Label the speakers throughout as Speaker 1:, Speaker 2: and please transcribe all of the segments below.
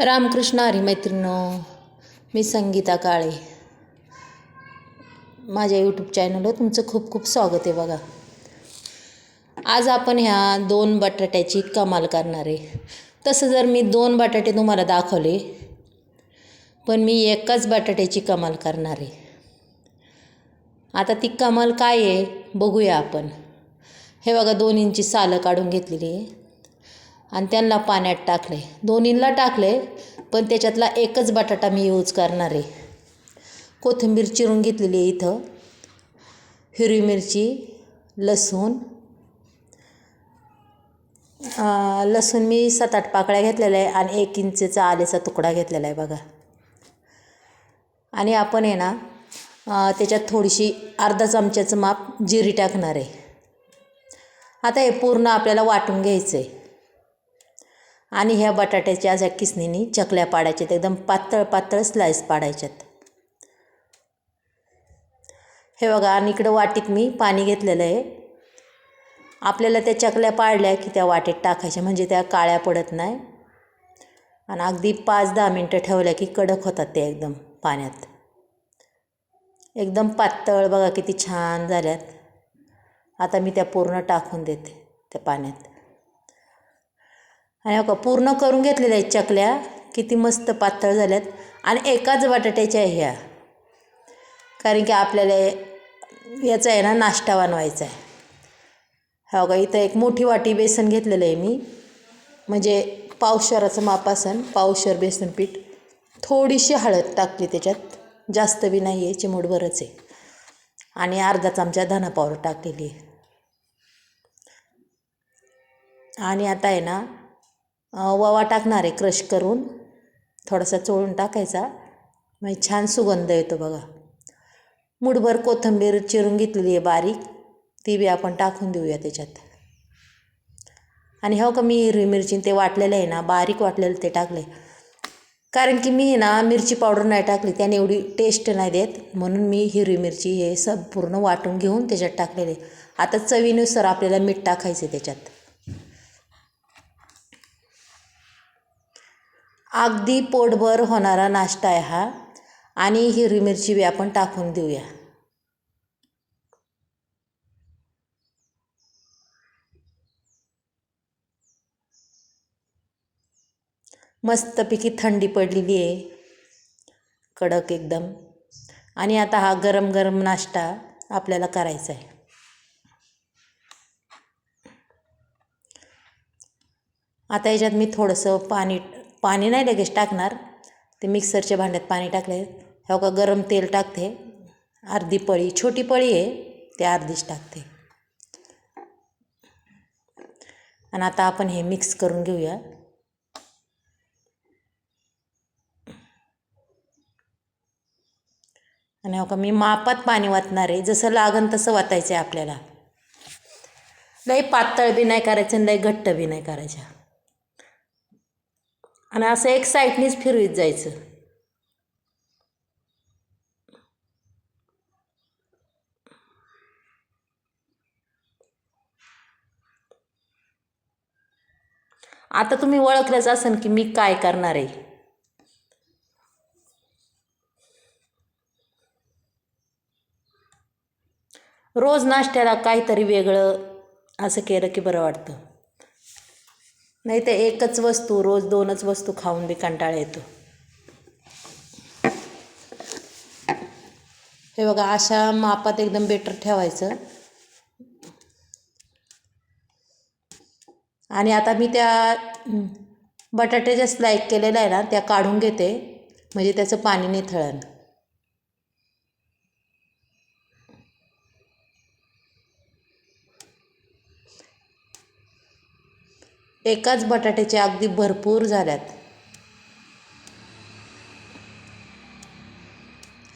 Speaker 1: रामकृष्ण हरी मैत्रिणो मी संगीता काळे. माझ्या यूट्यूब चॅनलवर तुमचं खूप खूप स्वागत आहे बघा. आज आपण ह्या दोन बटाट्याची कमाल करणार आहे. तसं जर मी दोन बटाटे तुम्हाला दाखवले पण मी एकाच बटाट्याची कमाल करणार आहे. आता ती कमाल काय आहे बघूया आपण. हे बघा दोन इंची सालं काढून घेतलेली आहे. आणि त्यांना पाण्यात टाकले दोन्हींना टाकले पण त्याच्यातला एकच बटाटा मी यूज करणार आहे. कोथिंबीर चिरून घेतलेली आहे इथं. हिरवी मिरची लसूण. लसूण मी सात आठ पाकळ्या घेतलेल्या आहे आणि एक इंचचा आल्याचा तुकडा घेतलेला आहे बघा. आणि आपण आहे ना त्याच्यात थोडीशी अर्धा चमच्याचं माप जिरी टाकणार आहे. आता हे पूर्ण आपल्याला वाटून घ्यायचं आहे आणि ह्या बटाट्याच्या अशा किसणीनी चकल्या पाडायच्यात एकदम पातळ पातळ स्लाईस पाडायच्यात. हे बघा आणि इकडं वाटीत मी पाणी घेतलेलं आहे. आपल्याला त्या चकल्या पाडल्या की त्या वाटीत टाकायच्या म्हणजे त्या काळ्या पडत नाही. आणि अगदी पाच दहा मिनटं ठेवल्या की कडक होतात ते एकदम पाण्यात. एकदम पातळ बघा किती छान झाल्यात. आता मी त्या पूर्ण टाकून देते त्या पाण्यात. आणि का पूर्ण करून घेतलेल्या आहेत चकल्या. किती मस्त पातळ झाल्यात. आणि एकाच बटाट्याच्या ह्या. कारण की आपल्याला याचा आहे ना नाश्ता बनवायचा आहे. हो का इथं एक मोठी वाटी बेसन घेतलेलं आहे मी. म्हणजे पावशराचं मापासन पावशर बेसन पीठ. थोडीशी हळद टाकली त्याच्यात. जास्त बी नाही आहे चिमूटभरच आहे. आणि अर्धा चमचा धना पावडर टाकलेली आहे. आणि आता आहे ना ववा टाकणार आहे क्रश करून. थोडासा चोळून टाकायचा. म्हणजे छान सुगंध येतो बघा. मुठभर कोथिंबीर चिरून घेतलेली आहे बारीक. ती बी आपण टाकून देऊया त्याच्यात. आणि हो का मी हिरवी मिरची ते वाटलेलं आहे ना बारीक वाटलेलं ते टाकले कारण की मी ना मिरची पावडर नाही टाकली त्याने एवढी टेस्ट नाही देत. म्हणून मी हिरवी मिरची हे संपूर्ण वाटून घेऊन त्याच्यात टाकलेले आता चवीनुसार आपल्याला मीठ टाकायचं त्याच्यात. अगदी पोटभर होणारा नाश्ता आहे हा. आणि हिरवी मिरची बी आपण टाकून देऊया. मस्तपैकी थंडी पडलेली आहे. कडक एकदम. आणि आता हा गरम गरम नाश्ता आपल्याला करायचा आहे. आता याच्यात मी थोडंसं पाणी पाणी नाही लगेच टाकणार. ते मिक्सरच्या भांड्यात पाणी टाकले हो का गरम तेल टाकते. अर्धी पळी छोटी पळी आहे ते अर्धीच टाकते. आणि आता आपण हे मिक्स करून घेऊया. आणि हो का मी मापात पाणी वाचणार आहे. जसं लागन तसं वाचायचं आहे आपल्याला. लई पातळ बी नाही करायचं आणि लई घट्ट बी नाही करायचं. आणि असं एक साईडनीच फिरवीत जायचं. आता तुम्ही ओळखलंच असेल की मी काय करणार आहे. रोज नाश्त्याला काहीतरी वेगळं असं केलं की बरं वाटतं. नाही तर एकच वस्तू रोज दोनच वस्तू खाऊन बी कंटाळा येतो. हे बघा अशा मापात एकदम बेटर ठेवायचं. आणि आता मी त्या बटाट्याच्या स्लाईक केलेल्या आहे ना त्या काढून घेते. म्हणजे त्याचं पाणी निथळण एकाच बटाट्याचे अगदी भरपूर झाल्यात.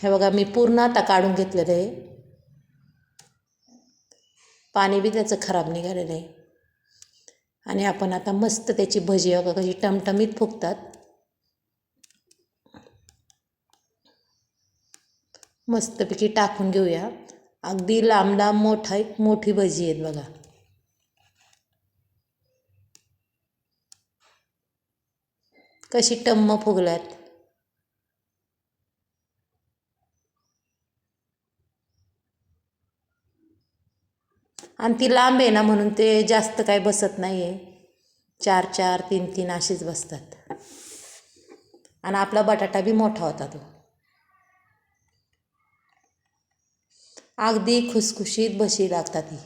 Speaker 1: हे बघा मी पूर्ण आता काढून घेतलेलं आहे. पाणी बी त्याचं खराब निघालेलं आहे. आणि आपण आता मस्त त्याची भजी बघा कशी टमटमीत फुगतात. मस्तपैकी टाकून घेऊया. अगदी लांब लांब मोठा एक मोठी भजी आहेत बघा. कशी टम्म फुगल्यात? आणि ती लांब आहे ना म्हणून ते जास्त काय बसत नाही आहे चार चार तीन तीन अशीच बसतात. आणि आपला बटाटा बी मोठा होता तो. अगदी खुसखुशीत बशी लागतात ही.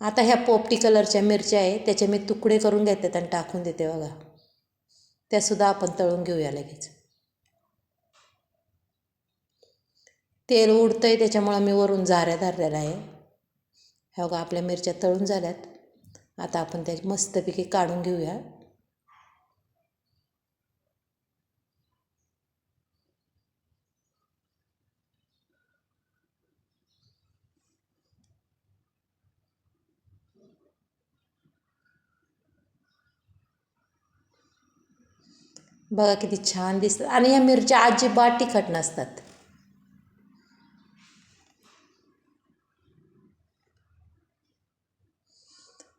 Speaker 1: आता ह्या पोपटी कलरच्या मिरच्या आहे त्याचे मी तुकडे करून घेते आणि टाकून देते बघा. त्यासुद्धा आपण तळून घेऊया लगेच. तेल उडतं आहे त्याच्यामुळं मी वरून झाऱ्या धरलेला आहे. ह्या बघा आपल्या मिरच्या तळून झाल्यात. आता आपण त्या मस्तपैकी काढून घेऊया. बघा किती छान दिसतात. आणि या मिरच्या अजिबात तिखट नसतात.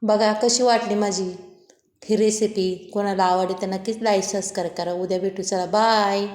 Speaker 1: बघा कशी वाटली माझी ही रेसिपी कोणाला आवडली तर नक्कीच लाईक सबस्क्राईब करा. उद्या भेटू. चला बाय